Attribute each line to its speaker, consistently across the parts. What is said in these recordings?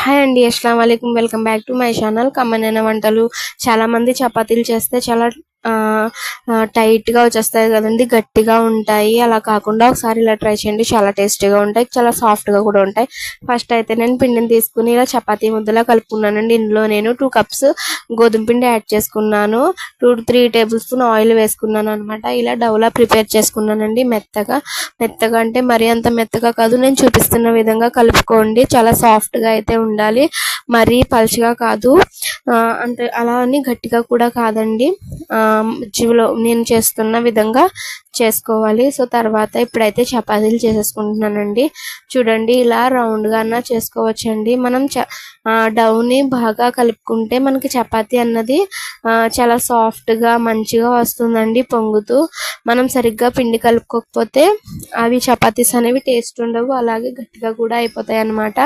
Speaker 1: Hi అండి అస్సలం వాలేకుమ్ welcome back to my channel. కమ్మనైన వంటలు. చాలా మంది చపాతీలు చేస్తే చాలా టైట్గా వచ్చేస్తాయి కదండి గట్టిగా ఉంటాయి. అలా కాకుండా ఒకసారి ఇలా ట్రై చేయండి. చాలా టేస్టీగా ఉంటాయి. చాలా సాఫ్ట్గా కూడా ఉంటాయి. ఫస్ట్ అయితే నేను పిండిని తీసుకుని ఇలా చపాతీ ముద్దలా కలుపుకున్నానండి. ఇందులో నేను టూ కప్స్ గోధుమ పిండి యాడ్ చేసుకున్నాను. Two three table spoon oil వేసుకున్నాను అనమాట ఇలా డౌలా ప్రిపేర్ చేసుకున్నానండి మెత్తగా. మెత్తగా అంటే మరీ అంత మెత్తగా కాదు. నేను చూపిస్తున్న విధంగా కలుపుకోండి. చాలా సాఫ్ట్గా అయితే ఉండాలి. మరీ పలుచగా కాదు. అంత అంటే అలా అని గట్టిగా కూడా కాదండి. జీవులో నేను చేస్తున్న విధంగా చేసుకోవాలి. సో తర్వాత ఇప్పుడైతే చపాతీలు చేసేసుకుంటున్నానండి. చూడండి ఇలా రౌండ్గా అన్న చేసుకోవచ్చండి. మనం చ డౌని బాగా కలుపుకుంటే మనకి చపాతీ అన్నది చాలా సాఫ్ట్గా మంచిగా వస్తుందండి పొంగుతూ. మనం సరిగ్గా పిండి కలుపుకోకపోతే అవి చపాతీస్ అనేవి టేస్ట్ ఉండవు. అలాగే గట్టిగా కూడా అయిపోతాయి అన్నమాట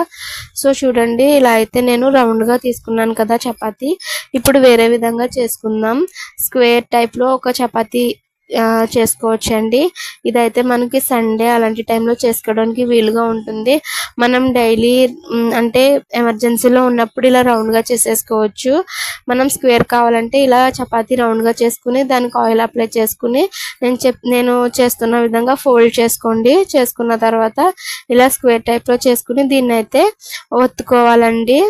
Speaker 1: సో చూడండి ఇలా అయితే నేను రౌండ్గా తీసుకున్నాను కదా చపాతీ. ఇప్పుడు వేరే విధంగా చేసుకుందాం. స్క్వేర్ టైప్లో ఒక చపాతీ ఆ, చేసుకోవచ్చండి. ఇదైతే మనకి సండే అలాంటి టైంలో చేసుకోవడానికి వీలుగా ఉంటుంది. మనం డైలీ అంటే ఎమర్జెన్సీలో ఉన్నప్పుడు ఇలా రౌండ్గా చేసేసుకోవచ్చు. మనం స్క్వేర్ కావాలంటే ఇలా చపాతీ రౌండ్గా చేసుకుని దానికి ఆయిల్ అప్లై చేసుకుని నేను చెప్ నేను చేస్తున్న విధంగా ఫోల్డ్ చేసుకోండి. చేసుకున్న తర్వాత ఇలా స్క్వేర్ టైప్లో చేసుకుని దీన్ని అయితే ఒత్తుకోవాలండి.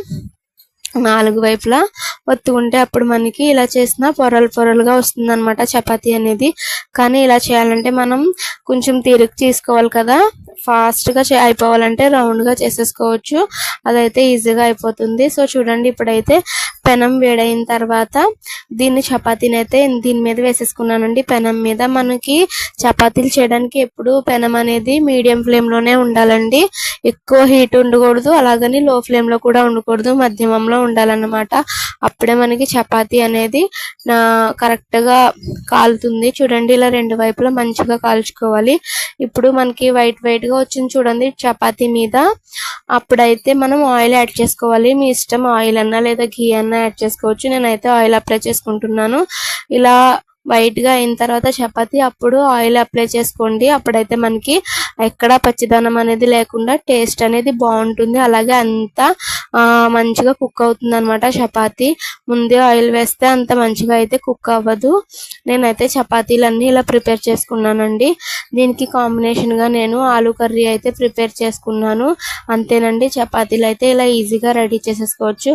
Speaker 1: నాలుగు వైపులా ఒత్తుకుంటే అప్పుడు మనకి ఇలా చేసిన పొరలు పొరలుగా వస్తుంది అనమాట చపాతీ అనేది. కానీ ఇలా చేయాలంటే మనం కొంచెం తీరిక తీసుకోవాలి కదా. ఫాస్ట్గా చే- అయిపోవాలంటే రౌండ్గా చేసేసుకోవచ్చు. అదైతే ఈజీగా అయిపోతుంది. సో చూడండి ఇప్పుడైతే పెనం వేడైన తర్వాత దీన్ని చపాతీని అయితే దీని మీద వేసేసుకున్నానండి. పెనం మీద మనకి చపాతీలు చేయడానికి ఎప్పుడు పెనం అనేది మీడియం ఫ్లేమ్లోనే ఉండాలండి. ఎక్కువ హీట్ ఉండకూడదు అలాగని లో ఫ్లేమ్లో కూడా ఉండకూడదు మధ్యమంలో ఉండాలన్నమాట. అప్పుడే మనకి చపాతీ అనేది కరెక్ట్గా కాలుతుంది. చూడండి ఇలా రెండు వైపులా మంచిగా కాల్చుకోవాలి. ఇప్పుడు మనకి వైట్ వైట్గా వచ్చింది చూడండి చపాతీ మీద. అప్పుడైతే మనం ఆయిల్ యాడ్ చేసుకోవాలి. మీ ఇష్టం ఆయిల్ అన్నా లేదా ఘీ అన్నా యాడ్ చేసుకోవచ్చు. నేనైతే ఆయిల్ అప్లై చేసుకుంటున్నాను. ఇలా వైట్గా అయిన తర్వాత చపాతి అప్పుడు ఆయిల్ అప్లై చేసుకోండి. అప్పుడైతే మనకి ఎక్కడ పచ్చిదనం అనేది లేకుండా టేస్ట్ అనేది బాగుంటుంది. అలాగే అంతా మంచిగా కుక్ అవుతుంది అనమాట చపాతి. ముందే ఆయిల్ వేస్తే అంత మంచిగా అయితే కుక్ అవ్వదు. నేనైతే చపాతీలన్నీ ఇలా ప్రిపేర్ చేసుకున్నానండి. దీనికి కాంబినేషన్గా నేను ఆలు కర్రీ అయితే ప్రిపేర్ చేసుకున్నాను. అంతేనండి చపాతీలు అయితే ఇలా ఈజీగా రెడీ చేసేసుకోవచ్చు.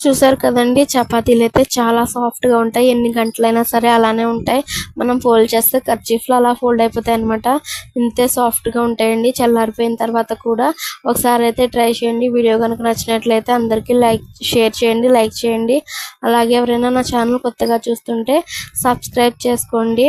Speaker 1: చూసారు కదండి చపాతీలు అయితే చాలా సాఫ్ట్గా ఉంటాయి. ఎన్ని గంటలైనా సరే అలానే ఉంటాయి. మనం ఫోల్డ్ చేస్తే కర్చీఫ్లు అలా ఫోల్డ్ అయిపోతాయి అనమాట ఇంతే సాఫ్ట్గా ఉంటాయండి. చల్లారిపోయిన తర్వాత కూడా ఒకసారి అయితే ట్రై చేయండి. వీడియో కనుక నచ్చినట్లయితే అందరికీ లైక్ షేర్ చేయండి లైక్ చేయండి. అలాగే ఎవరైనా నా ఛానల్ కొత్తగా చూస్తుంటే సబ్స్క్రైబ్ చేసుకోండి.